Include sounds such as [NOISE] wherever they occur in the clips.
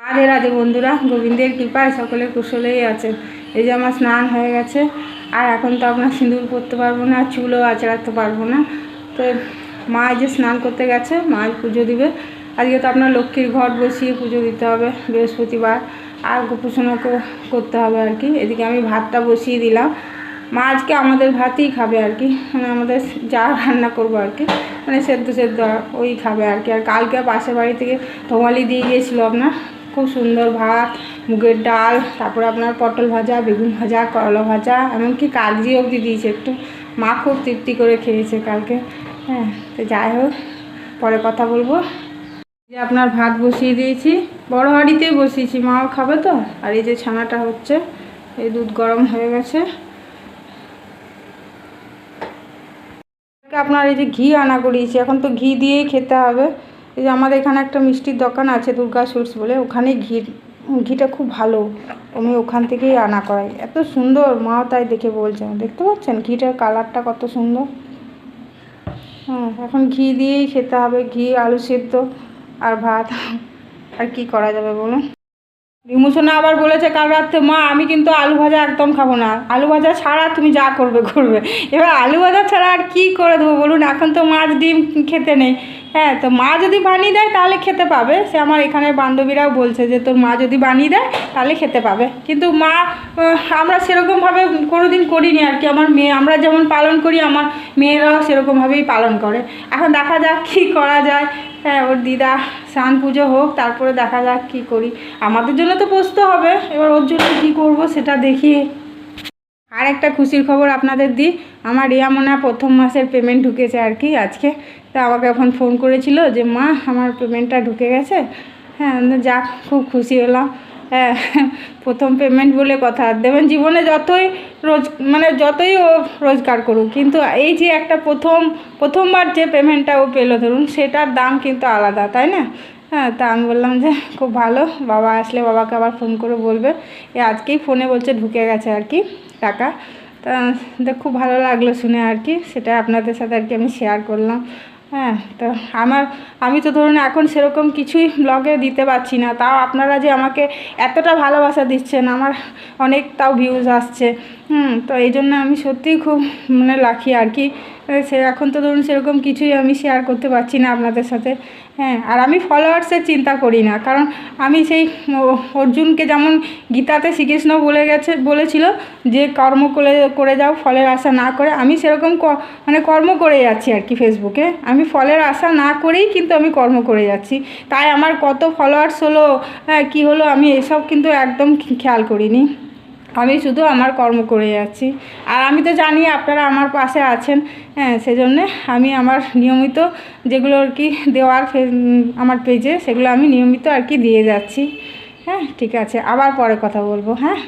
রাধে রাধে বন্ধুরা, গোবিন্দের কৃপায় সকলে কুশলেই আছে এই যে আমার স্নান হয়ে গেছে, আর এখন তো আপনার সিঁদুর করতে পারব না, চুলও আঁচড়াতে পারব না। তো মা যে স্নান করতে গেছে, মা পুজো দিবে। আজকে তো আপনার লক্ষ্মীর ঘট বসিয়ে পুজো দিতে হবে, বৃহস্পতিবার। আর গোপুসোনাকে করতে হবে আর কি। এদিকে আমি ভাতটা বসিয়ে দিলাম। মা আজকে আমাদের ভাতই খাবে আর কি। মানে আমাদের যা রান্না করব আর কি। মানে সেদ্ধ সেদ্ধ ওই খাবে আর কি। আর কালকে পাশের বাড়ি থেকে ধোমালি দিয়ে গিয়েছিল আপনার। খুব সুন্দর ভাত, মুগের ডাল, তারপরে আপনার পটল ভাজা, বেগুন ভাজা, করলা ভাজা, এমনকি কাগজি অবধি দিয়েছে একটু। মা খুব তৃপ্তি করে খেয়েছে কালকে। হ্যাঁ তো যাই হোক, পরে কথা বলব। যে আপনার ভাত বসিয়ে দিয়েছি। বড় হাঁড়িতেই বসিয়েছি। মাও খাবে তো? আর এই যে ছানাটা হচ্ছে, এই দুধ গরম হয়ে গেছে। আপনার এই যে ঘি আনা করিয়েছি, এখন তো ঘি দিয়েই খেতে হবে। এই যে আমাদের এখানে একটা মিষ্টির দোকান আছে দুর্গা সুইটস বলে, ওখানে ঘি ঘিটা খুব ভালো। আমি ওখান থেকেই আনা করাই। এত সুন্দর, মাও তাই দেখে বলছেন দেখতে পাচ্ছেন? ঘিটার কালারটা কত সুন্দর। হ্যাঁ এখন ঘি দিয়েই খেতে হবে। ঘি, আলু সেদ্ধ আর ভাত। আর কি করা যাবে বলুন? রিমুসোনা আবার বলেছে, কাল রাত্রে মা, আমি কিন্তু আলু ভাজা একদম খাব না। আলু ভাজা ছাড়া তুমি যা করবে করবে। এবার আলু ভাজা ছাড়া আর কী করে দেবো বলুন? এখন তো মাছ ডিম খেতে নেই। হ্যাঁ তো মা যদি বানিয়ে দেয়, তাহলে খেতে পাবে। সে আমার এখানে বান্ধবীরাও বলছে যে, তোর মা যদি বানিয়ে দেয়, তাহলে খেতে পাবে। কিন্তু মা আমরা সেরকমভাবে কোনো দিন করিনি আর কি। আমার মেয়ে, আমরা যেমন পালন করি, আমার মেয়েরাও সেরকমভাবেই পালন করে। এখন দেখা যাক কী করা যায়। হ্যাঁ ওর দিদা স্নান পুজো হোক, তারপরে দেখা যাক কি করি। আমাদের জন্য তো বসতে হবে, এবার ওর জন্য কী করব সেটা দেখি। আর একটা খুশির খবর আপনাদের দিই, আমার রিয়া মোনা প্রথম মাসের পেমেন্ট ঢুকেছে আর কি আজকে। তা আমাকে এখন ফোন করেছিল যে, মা, আমার পেমেন্টটা ঢুকে গেছে। হ্যাঁ যাক, খুব খুশি হলাম। হ্যাঁ প্রথম পেমেন্ট বলে কথা। দেবেন জীবনে যতই রোজ মানে যতই ও রোজগার করুক, কিন্তু এই যে একটা প্রথম, প্রথমবার যে পেমেন্টটা ও পেল, ধরুন সেটার দাম কিন্তু আলাদা, তাই না? হ্যাঁ তা আমি বললাম যে, খুব ভালো, বাবা আসলে বাবাকে আবার ফোন করে বলবে। এ আজকেই ফোনে বলছে, ঢুকে গেছে আর কি, টাকা। তা খুব ভালো লাগল শুনে আর কি, সেটা আপনাদের সাথে আর কি আমি শেয়ার করলাম। হ্যাঁ তো আমার, আমি তো ধরুন এখন সেরকম কিছুই ব্লগে দিতে পারছি না। তাও আপনারা যে আমাকে এতটা ভালোবাসা দিচ্ছেন, আমার অনেক তাও ভিউজ আসছে। হুম, তো এই জন্য আমি সত্যিই খুব মানে লাখি আর কি। সে, এখন তো ধরুন সেরকম কিছুই আমি শেয়ার করতে পারছি না আপনাদের সাথে। হ্যাঁ আর আমি ফলোয়ার্সের চিন্তা করি না। কারণ আমি সেই অর্জুনকে যেমন গীতাতে শ্রীকৃষ্ণ বলে গেছে, বলেছিল যে কর্ম করে করে যাও, ফলের আশা না করে। আমি সেরকম মানে কর্ম করে যাচ্ছি আর কি ফেসবুকে আমি ফলের আশা না করেই কিন্তু আমি কর্ম করে যাচ্ছি। তাই আমার কত ফলোয়ার্স হলো হ্যাঁ কী হলো আমি এসব কিন্তু একদম খেয়াল করিনি। আমি শুধু আমার কর্ম করে যাচ্ছি আর আমি তো জানি আপনারা আমার পাশে আছেন হ্যাঁ সেজন্যে আমি আমার নিয়মিত যেগুলো আর কি দেওয়ার আমার পেজে সেগুলো আমি নিয়মিত আর কি দিয়ে যাচ্ছি। হ্যাঁ ঠিক আছে, আবার পরে কথা বলব হ্যাঁ?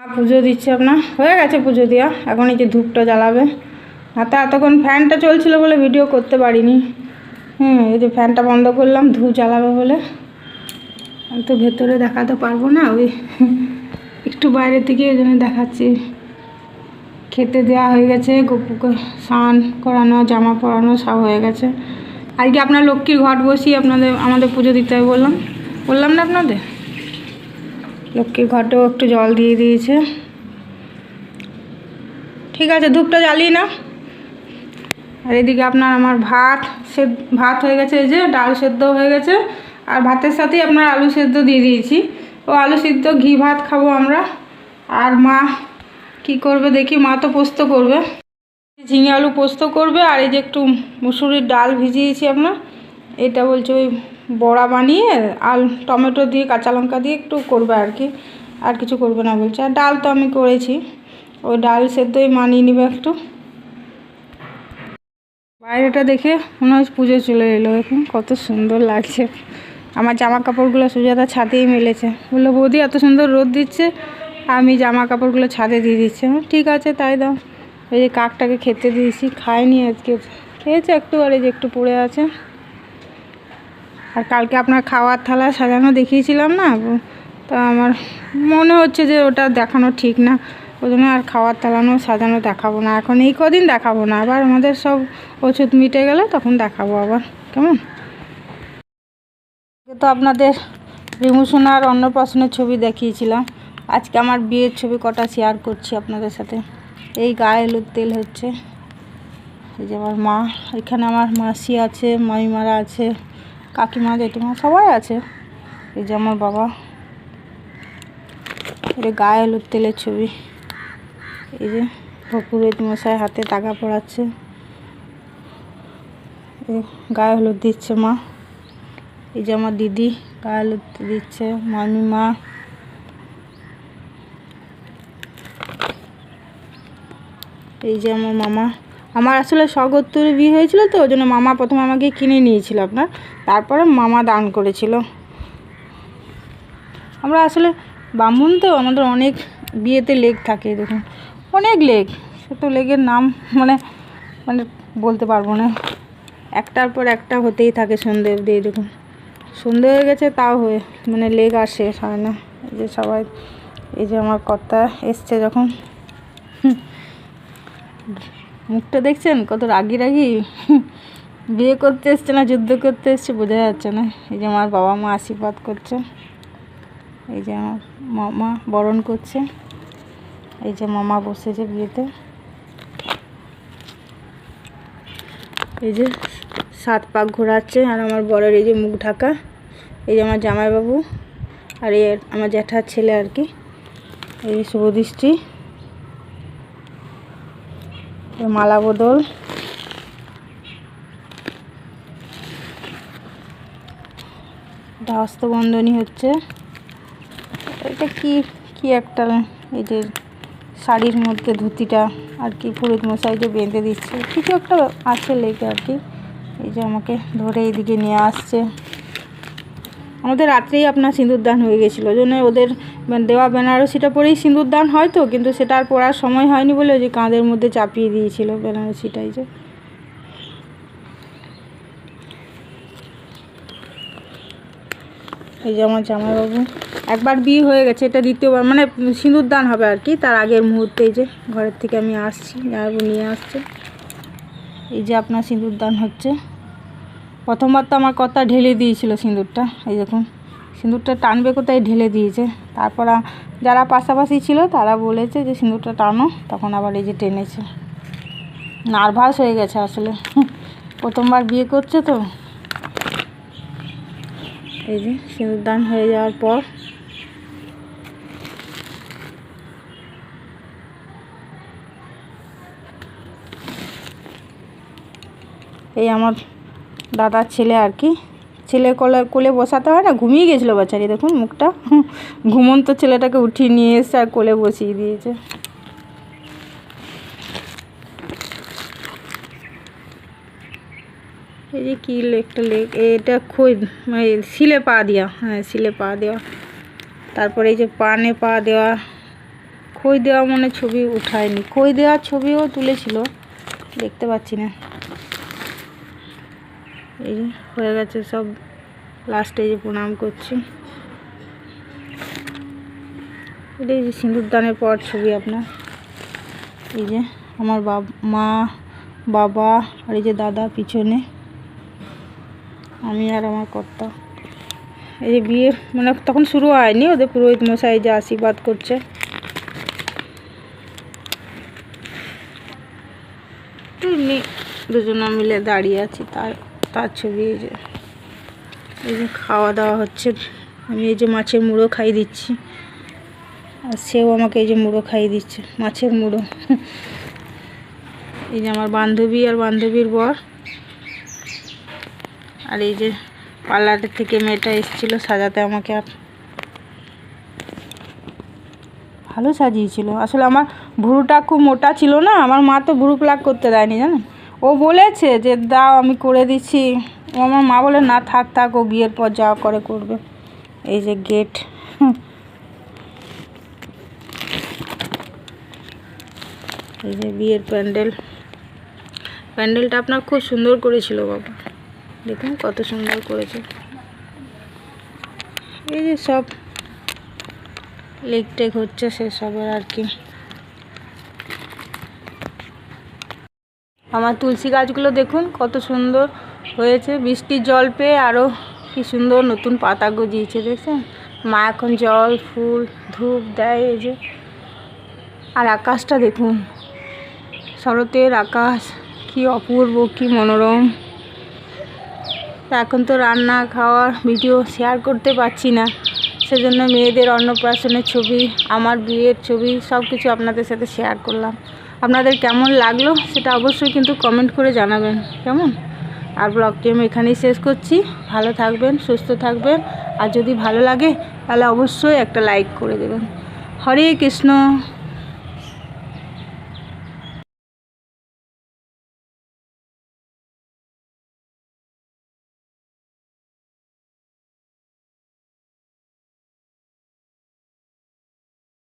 পুজো দিচ্ছে আপনার হয়ে গেছে পুজো দেওয়া, এখন এই যে ধূপটা জ্বালাবে। হাতে এতক্ষণ ফ্যানটা চলছিল বলে ভিডিও করতে পারিনি। হুম, এই যে ফ্যানটা বন্ধ করলাম, ধূপ জ্বালাবে বলে। তো ভেতরে দেখাতে পারব না, ওই একটু বাইরে থেকে ওই জন্য দেখাচ্ছি। খেতে দেওয়া হয়ে গেছে, গপুকে স্নান করানো, জামা পরানো সব হয়ে গেছে। আজকে আপনার লক্ষ্মীর ঘট বসিয়ে আপনাদের, আমাদের পুজো দিতে হবে বললাম। বললাম না আপনাদের? লক্ষ্মীর ঘটেও একটু জল দিয়ে দিয়েছে। ঠিক আছে, ধূপটা জ্বালিয়ে না আর এদিকে আপনার আমার ভাত সে ভাত হয়ে গেছে, এই যে ডাল সেদ্ধ হয়ে গেছে। আর ভাতের সাথেই আপনার আলু সেদ্ধ দিয়ে দিয়েছি। ও আলু সিদ্ধ, ঘি ভাত খাব আমরা। আর মা কি করবে দেখি, মা তো পোস্ত করবে। ঝিঙে আলু পোস্ত করবে, আর এই যে একটু মুসুরির ডাল ভিজিয়েছি আপনার এটা বলছে ওই বড়া বানিয়ে আল টমেটো দিয়ে, কাঁচা লঙ্কা দিয়ে একটু করবে আর কি। আর কিছু করবে না বলছে। আর ডাল তো আমি করেছি। ওই ডাল সেদ্ধই মানিয়ে নেবে একটু। বাইরেটা দেখে মনে হয় পুজো চলে এলো। এখন কত সুন্দর লাগছে। আমার জামা কাপড়গুলো সুজাতা ছাদেই মেলেছে। বলল, বৌদি, এত সুন্দর রোদ দিচ্ছে, আমি জামা কাপড়গুলো ছাদে দিয়ে দিচ্ছি। ঠিক আছে, তাই দাও। এই যে কাকটাকে খেতে দিয়েছি, খায়নি আজকে। খেয়েছে একটু আর এই যে একটু পড়ে আছে। আর কালকে আপনার খাওয়ার থালা সাজানো দেখিয়েছিলাম না তা আমার মনে হচ্ছে যে ওটা দেখানো ঠিক না। ওই জন্য আর খাওয়ার তালানো সাজানো দেখাবো না। এখন এই কদিন দেখাবো না, আবার আমাদের সব ওষুধ মিটে গেলে তখন দেখাবো আবার। কেমন? তো আপনাদের রিমুসোনার অন্নপ্রাশনের ছবি দেখিয়েছিলাম। আজকে আমার বিয়ের ছবি কটা শেয়ার করছি আপনাদের সাথে। এই গায়ে হলুদ তেল হচ্ছে। এই যে আমার মা, এখানে আমার মাসি আছে, মামিমারা আছে, কাকিমা, জেঠিমা সবাই আছে। এই যে আমার বাবা। এটা গায়ে হলুদ তেলের ছবি। এই যে পুরোহিত মশাই হাতে টাকা পড়াচ্ছে। গায়ে হলুদ দিচ্ছে মা। এই যে আমার দিদি কাল দিচ্ছে মামিমা। এই যে আমার মামা। আমার আসলে স্বগোত্তরে বিয়ে হয়েছিল তো, ওই জন্য মামা প্রথমে আমাকে কিনে নিয়েছিল আপনার। তারপরে মামা দান করেছিল। আমরা আসলে ব্রাহ্মণ তো, আমাদের অনেক বিয়েতে লেগ থাকে, দেখুন। অনেক লেগ সে তো লেগের নাম মানে মানে বলতে পারব না। একটার পর একটা হতেই থাকে সন্ধে অবধি দেখুন। সন্ধে হয়ে গেছে, তাও হয়ে মানে লেগ আর শেষ হয় না। এই যে সবাই, এই যে আমার কর্তা এসছে যখন। মুখটা দেখছেন? কত রাগি রাগি। বিয়ে করতে এসছে না, যুদ্ধ করতে এসছে, বোঝা যাচ্ছে না। এই যে আমার বাবা মা আশীর্বাদ করছে। এই যে আমার মামা বরণ করছে। এই যে মামা বসেছে বিয়েতে। এই যে সাত পাক ঘোরাচ্ছে, আর আমার বরের এই যে মুখ ঢাকা, এই যে আমার জামাইবাবু, আর এই আমার জ্যাঠার ছেলে আর কি, এই শুভদৃষ্টি মালা বদল। হস্তবন্ধনী হচ্ছে। এটা কি কি একটা এই যে শাড়ির মধ্যে ধুতিটা আর কি পুরোহিত মশাই যে বেঁধে দিচ্ছে, কিছু একটা আছে লেগে আর কি। এই যে আমাকে ধরে এইদিকে নিয়ে আসছে। আমাদের রাত্রেই আপনার সিঁদুরদান হয়ে গেছিল। ওই জন্য ওদের দেওয়া বেনারসিটা পরেই সিঁদুরদান হয় তো, কিন্তু সেটা আর পরার সময় হয়নি বলে ওই যে কাঁধের মধ্যে চাপিয়ে দিয়েছিল বেনারসিটাই যে। এই যে আমার জামাইবাবু, একবার বিয়ে হয়ে গেছে, এটা দ্বিতীয়বার মানে সিঁদুর দান হবে আর কি, তার আগের মুহূর্তে যে ঘরের থেকে আমি আসছি, জামাইবাবু নিয়ে আসছে। এই যে আপনার সিঁদুর দান হচ্ছে। প্রথমবার তো আমার কথা ঢেলে দিয়েছিল সিঁদুরটা, এই দেখুন। সিঁদুরটা টানবে কোথায়? ঢেলে দিয়েছে। তারপর যারা পাশাপাশি ছিল তারা বলেছে যে সিঁদুরটা টানো, তখন আবার এই যে টেনেছে। নার্ভাস হয়ে গেছে আসলে। [LAUGHS] প্রথমবার বিয়ে করছে তো। এই যে সিঁদুরদান হয়ে যাওয়ার পর এই আমার দাদার ছেলে আর কি। ছেলে কোলে কোলে বসাতে হয় না, ঘুমিয়ে গেছিল বাচ্চারি দেখুন মুখটা। [LAUGHS] ঘুমন্ত ছেলেটাকে উঠিয়ে নিয়ে এসে আর কোলে বসিয়ে দিয়েছে। এই যে কী লেকটা লেক এটা খই মানে শিলে পা দেওয়া হ্যাঁ শিলে পা দেওয়া। তারপরে এই যে পানে পা দেওয়া। খই দেওয়া মনে ছবি উঠায়নি। খই দেওয়ার ছবিও তুলেছিল, দেখতে পাচ্ছি না। এই হয়ে গেছে সব লাস্টে যে প্রণাম করছি। এটা এই যে সিঁদুরদানের পর ছবি আপনার। এই যে আমার বাব, মা, বাবা আর এই যে দাদা পিছনে। আমি আর আমার কর্তা। এই যে বিয়ে মানে তখন শুরু হয়নি, ওদের পুরোহিত মশাই যে আশীর্বাদ করছে। এমনি দুজনে মিলে দাঁড়িয়ে আছি, তার তার ছবি এই যে। এই যে খাওয়া দাওয়া হচ্ছে। আমি এই যে মাছের মুড়ো খাইয়ে দিচ্ছি। আর সেও আমাকে এই যে মুড়ো খাইয়ে দিচ্ছে, মাছের মুড়ো। এই যে আমার বান্ধবী আর বান্ধবীর বর। আর এই যে পার্লারের থেকে মেয়েটা এসেছিল সাজাতে আমাকে আর। ভালো সাজিয়েছিল। আসলে আমার ভুরুটা খুব মোটা ছিল না, আমার মা তো ভুরু প্লাক করতে দেয়নি, জানেন? ও বলেছে যে, দাও, আমি করে দিচ্ছি। আমার মা বলে, না, থাক থাক, ও বিয়ের পর যা করে করবে। এই যে গেট এই যে বিয়ের প্যান্ডেল। প্যান্ডেলটা আপনার খুব সুন্দর করেছিল বাবা। দেখুন কত সুন্দর করেছে। এই যে সব লেক টেক হচ্ছে, সেসবের আর কি। আমার তুলসী গাছগুলো দেখুন, কত সুন্দর হয়েছে। বৃষ্টির জল পেয়ে আরও কি সুন্দর নতুন পাতা গজিয়েছে, দেখছেন? মা এখন জল, ফুল, ধূপ দেয় এই যে। আর আকাশটা দেখুন, শরতের আকাশ, কি অপূর্ব, কি মনোরম। এখন তো রান্না, খাওয়ার ভিডিও শেয়ার করতে পারছি না। সেজন্য মেয়েদের অন্নপ্রাশনের ছবি, আমার বিয়ের ছবি সব কিছু আপনাদের সাথে শেয়ার করলাম। আপনাদের কেমন লাগল সেটা অবশ্যই কিন্তু কমেন্ট করে জানাবেন, কেমন? আর ব্লগটি আমি এখানেই শেষ করছি। ভালো থাকবেন, সুস্থ থাকবেন। আর যদি ভালো লাগে, তাহলে অবশ্যই একটা লাইক করে দেবেন। হরে কৃষ্ণ।